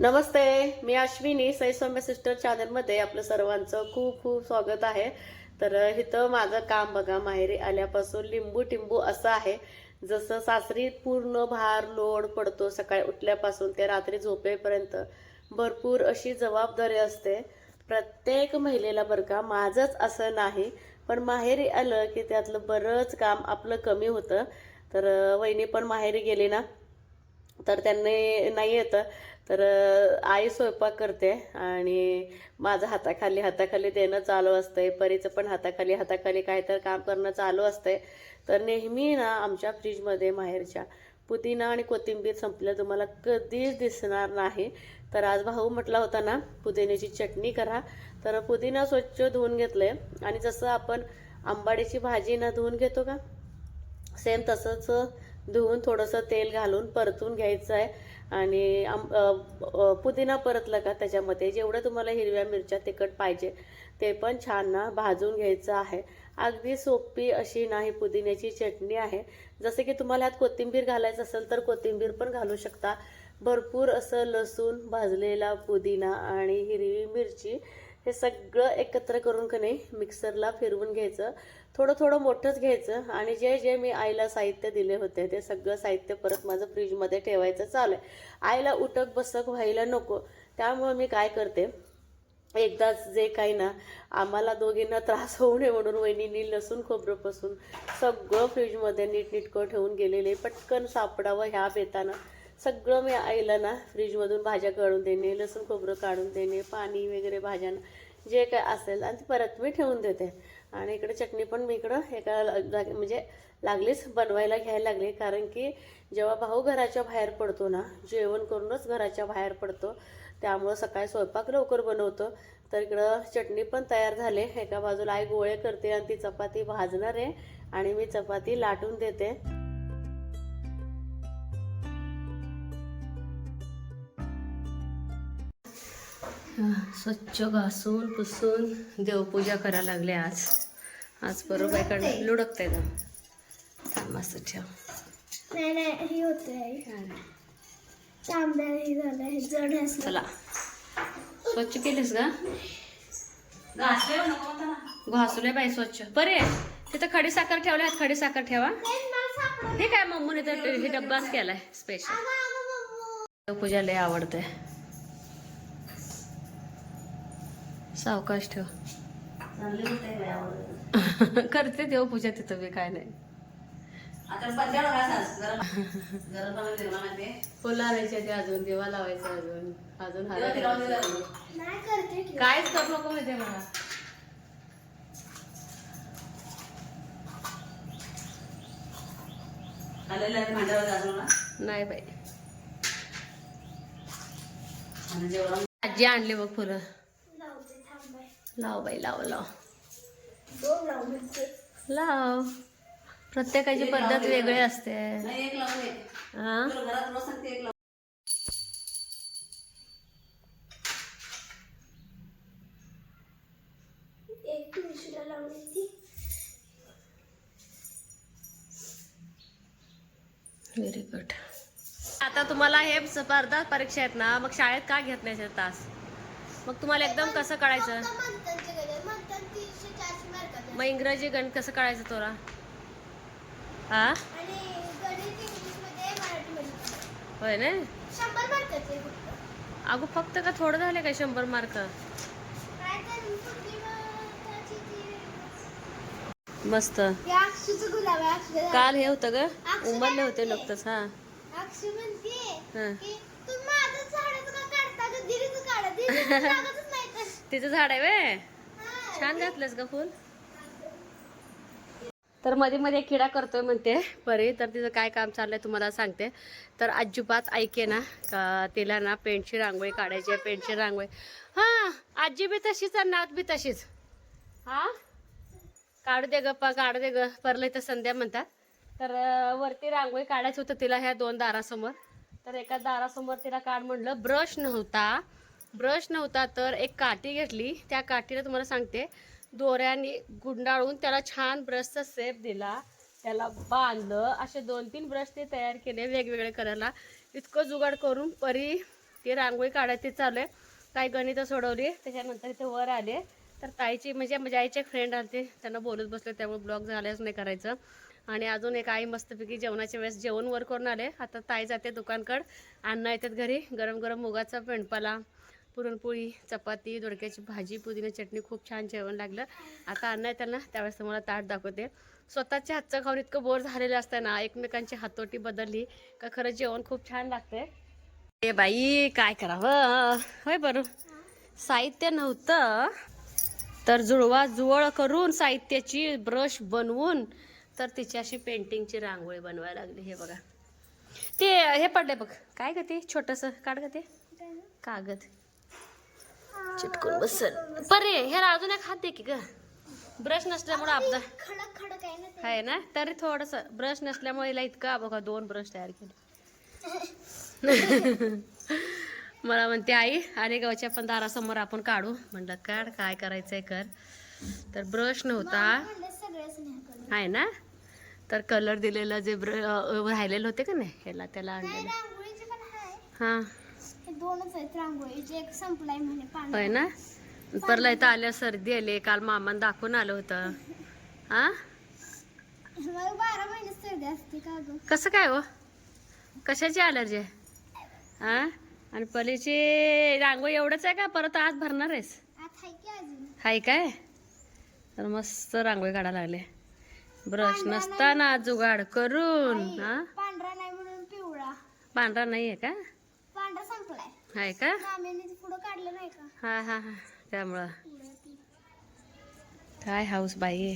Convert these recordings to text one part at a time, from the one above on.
नमस्ते मी Ashwini सैस्वाम्य sister चॅनलमध्ये आपलं सर्वांचं खूप खूप स्वागत आहे. तर इथं माझं काम बघा माहेरी आल्यापासून लिंबू टिंबू असं आहे. जसं सासरी पूर्ण भार लोड पडतो सकाळी उठल्यापासून ते रात्री झोपेपर्यंत. भरपूर अशी जबाबदारी असते. प्रत्येक महिलेला बरं का माझंच असं नाही पण माहेरी आलं की त्यातलं बरंच काम आपलं कमी होतं. तर वहिनी पण माहेरी गेली ना तर त्यांनी नाही येतं. तर आई स्वयंपाक करते आणि माझं हाताखाली हाताखाली देणं चालू असतंय. परीचं पण हाताखाली हाताखाली काहीतरी काम करणं चालू असतंय. तर नेहमी ना आमच्या फ्रीजमध्ये माहेरच्या पुदिना आणि कोथिंबीर संपलं तुम्हाला कधीच दिसणार नाही. तर आज भाऊ म्हटला होता ना पुदिन्याची चटणी करा. तर पुदिना स्वच्छ धुवून घेतलंय. आणि जसं आपण आंबाडीची भाजी ना धुवून घेतो का सेम तसंच धुवून थोडंसं तेल घालून परतून घ्यायचं आहे आणि आम- पुदिना परतला का त्याच्यामध्ये? जेवढं तुम्हाला हिरव्या मिरच्या तिखट पाहिजे ते पण छान ना भाजून घ्यायचं आहे. अगदी सोपी अशी नाही पुदिन्याची चटणी आहे. जसं की तुम्हाला यात कोथिंबीर घालायचं असेल तर कोथिंबीर पण घालू शकता. भरपूर असं लसूण भाजलेला पुदिना आणि हिरवी मिरची हे सगळं एकत्र करून का नाही मिक्सरला फिरवून घ्यायचं. थोडं थोडं मोठंच घ्यायचं आणि जे जे मी आईला साहित्य दिले होते ते सगळं साहित्य परत माझं फ्रीजमध्ये ठेवायचं चालू आहे आईला उटक बसक व्हायला नको. त्यामुळे मी काय करते एकदाच जे काही ना आम्हाला दोघींना त्रास होऊ नये म्हणून वहिनींनी लसूण खोबरं पासून सगळं फ्रीजमध्ये नीटनीटकं ठेवून गेलेले पटकन सापडावं ह्या बेताना. सगळं मी आईला ना फ्रीजमधून भाज्या काढून देणे लसूण खोबरं काढून देणे पाणी वगैरे भाज्यांना जे काय असेल आणि ती परत मी ठेवून देते. आणि इकडे चटणी पण मी इकडं एका जागी म्हणजे लागलीच बनवायला घ्यायला लागली. कारण की जेव्हा भाऊ घराच्या बाहेर पडतो ना जेवण करूनच घराच्या बाहेर पडतो. त्यामुळं सकाळी स्वयंपाक लवकर बनवतो. तर इकडं चटणी पण तयार झाले. एका बाजूला आई गोळे करते आणि ती चपाती भाजणार आहे आणि मी चपाती लाटून देते. स्वच्छ घासून पुसून देवपूजा करायला लागले आज. आज बरोबर इकडे लुडकते का मस्त ठेव. नाही नाही हे होतंय. तांब्या हे झालं हे जड असलं. चला. स्वच्छ केलीस का घासले बाई स्वच्छ. बरे. तिथं खडी साखर ठेवल्या खडी साखर ठेवा. हे काय मम्मीने तर हे डब्बाच केलाय स्पेशल पूजा लय आवडते सावकाश ठेव. करते देवपूजा तिथं बी काय नाही. फुलं आणायची ते अजून दिवा लावायचा अजून अजून करू नको माहितीये मला. नाही बाई. आजी आणले बघ फुलं. लाव बाई लाव लाव. दोन लाव लाव. प्रत्येकाची पद्धत वेगळी असते. हा व्हेरी गुड आता तुम्हाला हे स्पर्धा परीक्षा आहेत ना मग शाळेत का घेत नाही हे तास? मग तुम्हाला एकदम कसं मार्काचे मग इंग्रजी गणित कसं कळायचं तोरा हा होय ना? अगो फक्त का थोडं झाले काय शंभर मार्क? मस्त. काल हे होतं ग? उमरले होते नुकतंच हा. तिचं झाड आहे वे. छान घातलंस का फुल. तर मध्ये मध्ये किडा करतोय म्हणते. परी तर तिचं काय काम चाललंय तुम्हाला सांगते. तर अजिबात ऐके ना का तिला ना पेंटची रांगोळी काढायची आहे पेंटची रांगोळी. हा आजी बी तशीच आणि नात बी तशीच. हा? काढू दे गप्पा काढू दे ग. परलं इथं संध्या म्हणतात. तर वरती रांगोळी काढायचं होतं तिला ह्या दोन दारासमोर. तर एका दारासमोर तिला काढ म्हणलं ब्रश नव्हता. ब्रश नव्हता तर एक काठी घेतली. त्या काठीला तुम्हाला सांगते दोऱ्याने गुंडाळून त्याला छान ब्रशचा सेप दिला. त्याला बांधलं. असे दोन तीन ब्रश ते तयार केले वेगवेगळे कलरला. इतकं जुगाड करून परी ती रांगोळी काढायची चालू आहे. काही गणितं सोडवली. त्याच्यानंतर इथे वर आले. तर ताईची म्हणजे माझ्या आईचे एक फ्रेंड आली त्यांना बोलत बसले. त्यामुळे ब्लॉग झाल्याच नाही करायचं. आणि अजून एक आई मस्तपैकी जेवणाच्या वेळेस जेवण वर करून आले. आता ताई जाते दुकानकड. अण्णा येतात घरी. गरम गरम मुगाचा पेंडपाला पुरणपोळी चपाती दोडक्याची भाजी पुदिना चटणी खूप छान जेवण लागलं. आता अण्णा येतात ना त्यावेळेस तुम्हाला ताट दाखवते. स्वतःच्या हातचं खाऊन इतकं बोर झालेलं असतं ना एकमेकांची हातोटी बदलली का खरं जेवण खूप छान लागते ए बाई काय करावं? होय बरं. साहित्य नव्हतं. तर जुळवा जुळ करून साहित्याची ब्रश बनवून तर तिची अशी पेंटिंगची रांगोळी बनवायला लागली हे बघा. ते हे पडले बघ. काय ग ते? छोटस. काढ ग ते. कागद. चिटकून बसल. परे हे अजून एक हात दे की ग. ब्रश नसल्यामुळे आपला खडक खडक आहे ना तरी थोडस. ब्रश नसल्यामुळे हिला इतका बघा दोन ब्रश तयार केले. मला म्हणते आई अरे गावच्या पण दारासमोर आपण काढू. म्हणलं काढ काय करायचंय कर. तर ब्रश नव्हता. आहे ना? तर कलर दिलेलं जे ब्र अ, राहिलेलं होते का नाही ह्याला त्याला आणलेलं. हां. होय ना? परला इथं आल्या सर्दी आली काल मामान दाखवून आलं होतं. हां? मला बारा महिने सर्दी असते का ग? कसं काय हो? कशाची अलर्जी आहे? हा? आणि पलीची रांगोळी एवढंच आहे का? परत आज भरणार आहेस? हाय काय? तर मस्त रांगोळी काढायला लागले. ब्रश नसताना जुगाड करून हा? पांढरा नाही म्हणून पिवळा. पांढरा नाही आहे का? पांढरा संपलाय. हाय का? मामीने पुढं काढलं नाही का? हा हा हा. त्यामुळं. काय हाऊस बाई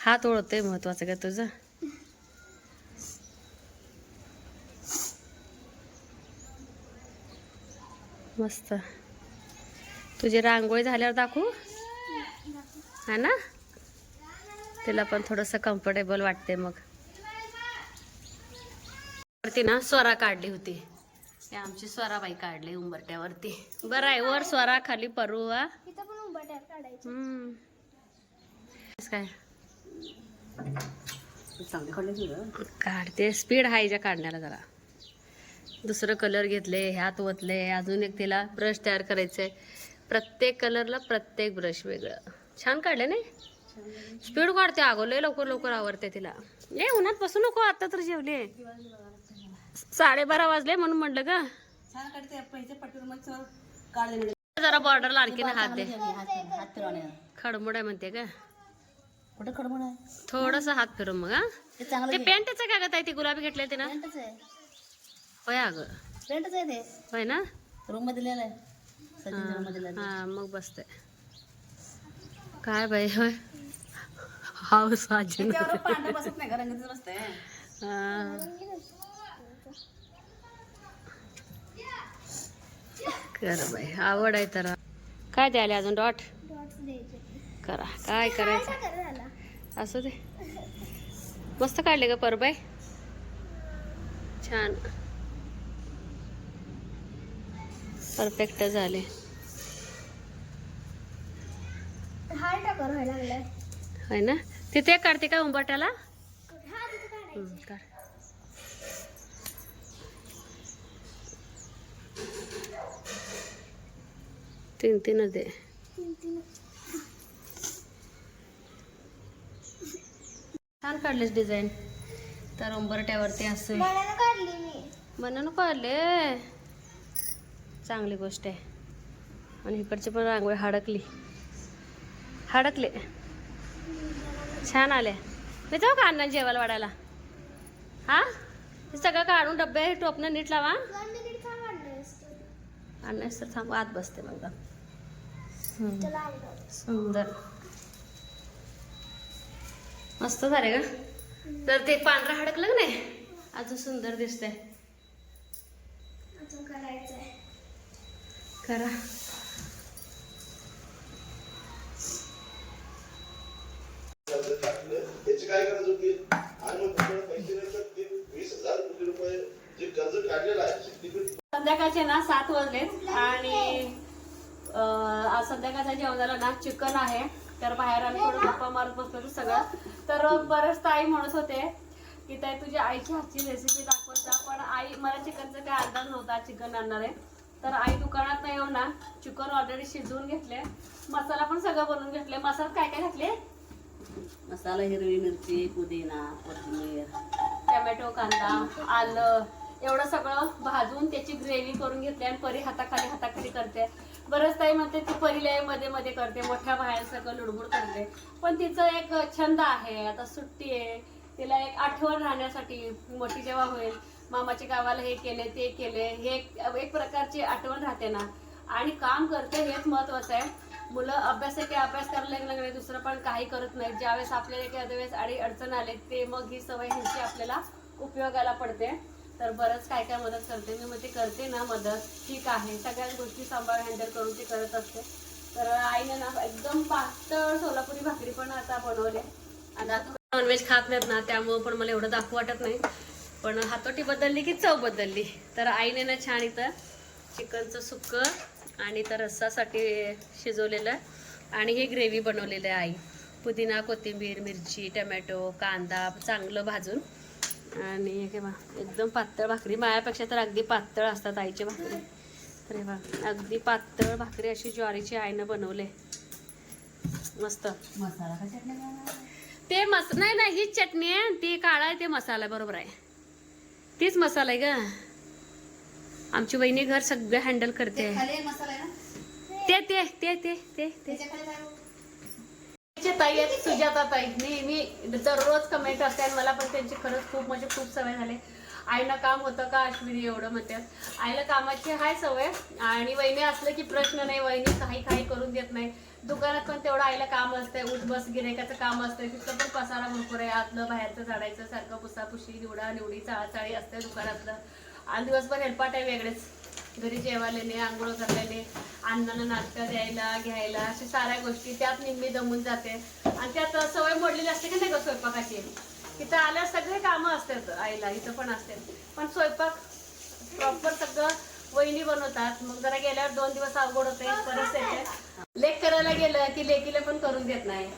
हात ओळखतोय महत्वाचं का तुझं? मस्त. तुझी रांगोळी झाल्यावर दाखवू. हा ना? तिला पण थोडंसं कम्फर्टेबल वाटते मग. वरती ना स्वरा काढली होती. हे आमची स्वराबाई काढली उंबरट्यावरती बरं आहे वर स्वरा खाली परू इथं पण उंबट्या काढायच्या. हम्म. काय? काढते. स्पीड आहे हिच्या काढण्याला जरा. दुसरं कलर घेतले ह्यात ओतले अजून एक तिला ब्रश तयार करायचंय. प्रत्येक कलरला प्रत्येक ब्रश वेगळं. छान काढले नाही? स्पीड काढते अगं लय लवकर लवकर आवडते तिला. ए उन्हात बसू नको आता तर जेवले साडेबारा वाजले म्हणून म्हटलं का जरा बॉर्डरला आणखीन हात दे. खडमुड आहे म्हणते का कुठं खडमड आहे? थोडस हात फिरून मग हा. ते पेंटच कागद आहे ती गुलाबी घेतले ते ना पेंटच आहे. होय अगं. पेंटच आहे ते. होय ना? रूममध्ये दिलेलं आहे हा मग बसते. काय बाई होय. हाऊस आजी त्यावर पांढरं बसत नाही का? रंगीतच बसतंय. कर बाई आवड आहे तर. काय द्यायला अजून डॉट? करा. काय करायचं? काय कर झाला असू दे. मस्त काढले का परबाई. छान. परफेक्ट झाले. हार टाकर व्हायला लागलाय. होय ना? तिथे काढते का हम्म, काढ. तीन तीनच दे. तीन तीन छान काढलेस डिझाईन. तर उंबरट्यावरती असे. मनानं काढली मी. म्हणून काढले? चांगली गोष्ट आहे. आणि इकडची पण रांगोळी हडकली. हडकले. छान आले मी जाऊ का अण्णा जेवायला वाढायला? हा? हे सगळं काढून डब्बे टोपणं नीट लावा. अण्णा तर थांब आत बसते मग सुंदर. मस्त झाले का? तर ते पांढरं हडकलं का नाही? अजून सुंदर दिसतंय. करा याची काय गरज होती आणि मग तुमच्याकडे पैसे नसतात ते वीस हजार कोटी रुपये जे कर्ज काढलेलं आहे शक्तीपीठ संध्याकाळचे ना सात वाजलेत आणि आज संध्याकाळच्या जेवणाला ना चिकन आहे. तर बाहेर आम्ही थोडं गप्पा मारत बसलो सगळं. तर बरेच ताई म्हणत होते की ताई तुझ्या आईची हातची रेसिपी दाखवत. जा पण आई मला चिकनचा काय अंदाज नव्हता चिकन आणणार. आहे तर आई दुकानात नाही येऊन ना चिकन ऑलरेडी शिजवून घेतले. मसाला पण सगळं बनवून घेतले. मसाल्यात काय काय घातले? मसाला हिरवी मिरची पुदिना कोथिंबीर. टमॅटो कांदा आलं. एवढं सगळं भाजून त्याची ग्रेव्ही करून घेतली आणि परी हाताखाली हाताखाली करते. बरंच ताई म्हणते ती परीला मध्ये मध्ये करते मोठ्या बाहेर सगळं लुडबुड करते. पण तिचं एक छंद आहे आता सुट्टी आहे तिला एक आठवण राहण्यासाठी मोठी जेव्हा होईल मामाच्या गावाला हे केले ते केले हे एक प्रकारची आठवण राहते ना. आणि काम करते हेच महत्वाचं आहे. मुलं अभ्यास आहे की अभ्यास करायला लागले नाही दुसरं पण काही करत नाही ज्यावेळेस आपल्याला एखाद्या वेळेस आणि अडचण आले ते मग ही सवय ह्यांची आपल्याला उपयोगाला पडते. तर बरंच काय काय मदत करते मी. मग ते करते ना मदत. ठीक आहे. सगळ्याच गोष्टी सांभाळ हँडल करून ती करत असते. तर आईने ना एकदम पातळ सोलापुरी भाकरी पण आता बनवले. आता नॉनव्हेज खात नाहीत ना त्यामुळं पण मला एवढं दाखवू वाटत नाही. पण हातोटी बदलली की चव बदलली. तर आईने ना छान इथं चिकनचं सुक्कं आणि तर रस्सासाठी शिजवलेलं आणि हे ग्रेव्ही बनवलेलं आहे. आई पुदिना कोथिंबीर मिरची टमॅटो कांदा चांगलं भाजून आणि हे बा एकदम पातळ भाकरी. माझ्यापेक्षा तर अगदी पातळ असतात आईच्या भाकरी. तर हे बा अगदी पातळ भाकरी अशी ज्वारीची आईनं बनवले. मस्त. ते मस नाही नाही हीच चटणी आहे. ती काळा आहे ते मसाला बरोबर आहे. तीच मसाला आहे ग. आमची वहिनी घर सगळं हँडल करते. ते ते ते ते ते ते. त्याच्या ताई आहेत सुजाता ताई. मी दररोज कमेंट असते आणि मला पण त्यांची खरंच खूप म्हणजे खूप सवय झाली. आईला काम होतं का अश्विनी एवढं म्हणतात. आईला कामाची हाय सवय आणि वहिनी असलं की प्रश्न नाही वहिनी काही काही करून देत नाही. दुकानात पण तेवढं आईला काम असतंय उठ बस गिरेकाचं काम असतंय तिथं पण पसारा भरपूर आहे. आतलं बाहेरचं झाडायचं सारखं पुसापुशी निवडा निवडी चाळाचाळी असते दुकानातलं. आणि दिवसभर हेल्पाट आहे वेगळेच. घरी जेवालेले आंघोळ करायला अण्णांना नाश्ता द्यायला घ्यायला अशा साऱ्या गोष्टी त्यात निम्मी दमून जाते. आणि त्यात सवय मोडलेली असते की नाही का स्वयंपाकाची? तिथं आल्यावर सगळे कामं असतात आईला इथं पण असतात. पण स्वयंपाक प्रॉपर सगळं वहिनी बनवतात. मग जरा गेल्यावर दोन दिवस अवघड होते परत येते. लेख करायला गेलं की लेकीला पण करून देत नाही.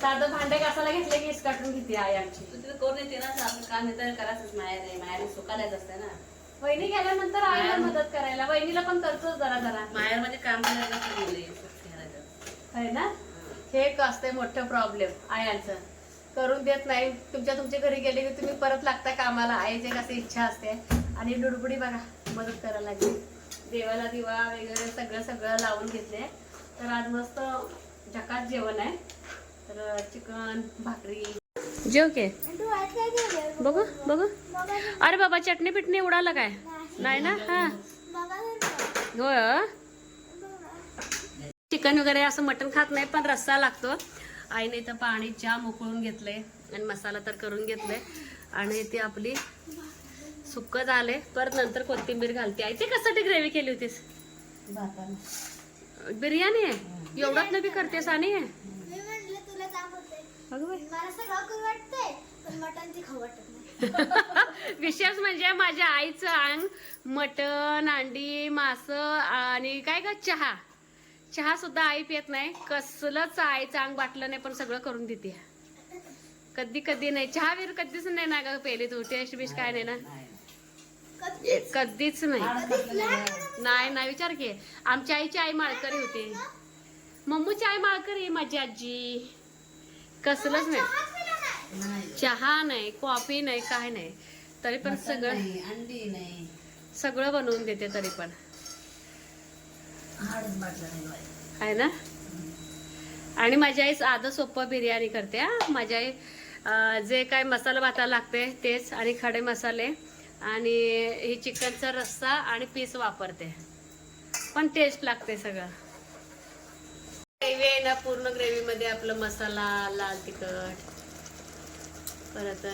साधं भांडे घासायला घेतले की काटून घेते आई आमची. तू तिथे कोण येते ना आपलं काम येतं करायचंच माहेर आहे माहेर सुकायलाच असते ना. वहिनी गेल्यानंतर आईला मदत करायला. वहिनीला पण करतो जरा जरा. माहेरमध्ये काम करायला मुले ना? हे. एक असते मोठं प्रॉब्लेम आयांचं. करून देत नाही. तुमच्या तुमच्या घरी गेले की तुम्ही परत लागता कामाला. आईची कशी इच्छा असते. आणि डुडबुडी बघा मदत करायला लागली. देवाला दिवा वगैरे सगळं सगळं लावून घेतले तर आज मस्त झकात जेवण आहे. तर चिकन भाकरी. जेव के. बघू बघू. अरे बाबा चटणी पिटणी उडाला काय? नाही ना? हा. होय चिकन वगैरे असं मटण खात नाही पण रस्सा लागतो. आईने इथं पाणी चहा उकळून घेतले आणि मसाला तर करून घेतले. आणि ती आपली सुक्क झाले. परत नंतर कोथिंबीर घालते. आई ते कशासाठी ग्रेव्ही केली होतीस? बिर्याणी आहे? एवढाच नबी करतेस आणि मी म्हटलं तुला ताप होते अगं बाई. मला सगळं करू वाटतंय पण मटण ती खाऊ वाटत नाही. विशेष म्हणजे माझ्या आईचं अंग मटण अंडी मास आणि काय का चहा. चहा सुद्धा आई पित नाही. कसलंच आईचं अंग बाटलं नाही पण सगळं करून देते. कधी कधी नाही. चहा वीर कधीच नाही ना ग पेली तू. टेस्ट बिश काय नाही ना. कधीच. नाही. नाही. नाही विचार की. आमच्या आईची आई माळकरी होती. मम्मूची आई माळकरी माझी आजी. कसलंच नाही. चहा नाही कॉफी नाही काय नाही. तरी पण सगळं अंडी नाही. सगळं बनवून देते तरी पण. आहे ना? आणि माझी आई साधं सोपं बिर्याणी करते हा. माझी आई जे काय मसाला भाताला लागते तेच आणि खडे मसाले आणि ही चिकनचा रस्सा आणि पीस वापरते. पण टेस्ट लागते सगळं. ग्रेव्ही आहे ना पूर्ण ग्रेव्हीमध्ये आपलं मसाला लाल तिखट. परत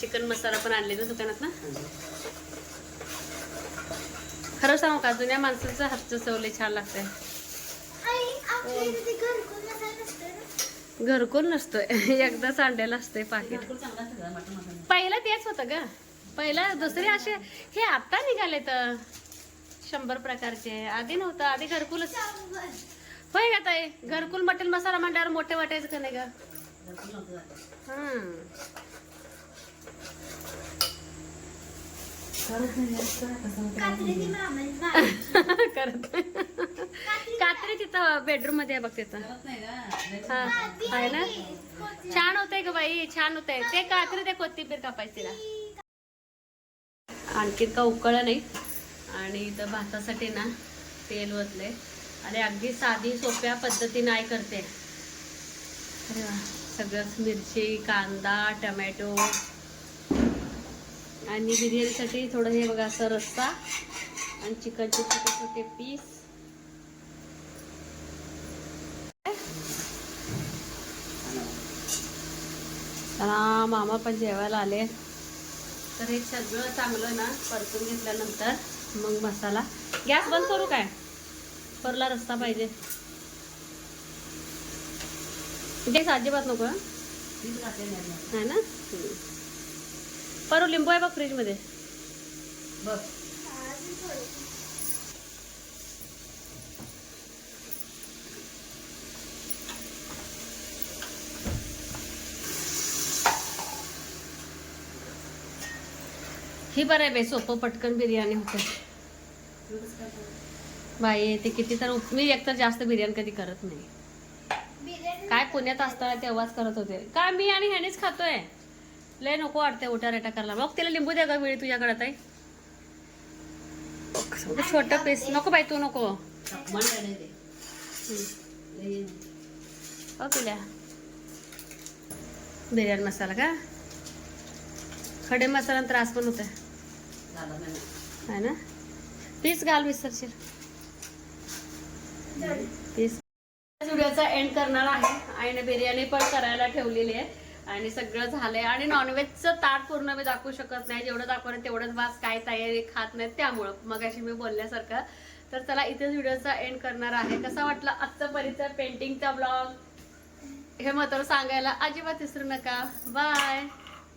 चिकन मसाला पण आणले ना दुकानात ना? खरं सांगू का जुन्या माणसाचं हातचं चवले छान लागते आई आपल्या इथे ते घरकुल नसतोय ना? घरकुल नसतोय. एकदाच आणलेलं असतंय पाकिट. पहिलं तेच होतं ग. पहिलं दुसरे असे हे आता निघाले तर शंभर प्रकारचे. आधी नव्हतं आधी घरकुलच. होय का ताई? घरकुल मटेल मसाला म्हणल्यावर मोठे वाटायचं का नाही ग? कात्री करत कात्री तिथं बेडरूममध्ये आहे बघ तिथं. हा आहे ना? छान होतंय का बाई छान होतंय. ते कात्री ते कोथिंबीर कापायची तिला. आणखी का उकळ नाही. आणि इथं भातासाठी ना तेल ओतले आणि अगदी साधी सोप्या पद्धतीने आई करते. अरे वा. सगळंच मिरची कांदा टमॅटो आणि बिर्याणीसाठी थोडं हे बघा असं रस्सा आणि चिकनचे छोटे छोटे पीस. मामा पण जेवायला आले. तर हे सगळं चांगलं ना परतून घेतल्यानंतर मग मसाला. गॅस बंद करू काय? परला रस्ता पाहिजे. गॅस अजिबात नको हं? ना. परू लिंबू आहे बघ फ्रीजमध्ये. ही बरं आहे बाई सोपं पटकन बिर्याणी होते. बाई ते किती तर मी एकतर जास्त बिर्याणी कधी करत नाही. बिर्याणी काय पुण्यात असताना तेव्हाच करत होते. काय मी आणि ह्यानेच खातोय. लय नको वाटते उठा रेटा करायला. मग तिला लिंबू द्या का वेळी तुझ्याकडे ताई. छोट पीस नको बाई तू नको. हो तुला. बिर्याणी मसाला का? खडे मसाला त्रास पण होत आहे ना? पीस घाल विसरशील. व्हिडिओचा एंड करणार आहे. आईने बिर्याणी पण करायला ठेवलेली आहे. आणि सगळं झालंय. आणि नॉनव्हेजचं ताट पूर्ण मी दाखवू शकत नाही. जेवढं दाखवलं तेवढंच वास काय तयारी खात नाही त्यामुळं. मग अशी मी बोलण्यासारखं तर चला इथेच व्हिडिओचा एंड करणार आहे. कसा वाटला आजचा परिचय पेंटिंगचा ब्लॉग हे मात्र सांगायला अजिबात विसरू नका. बाय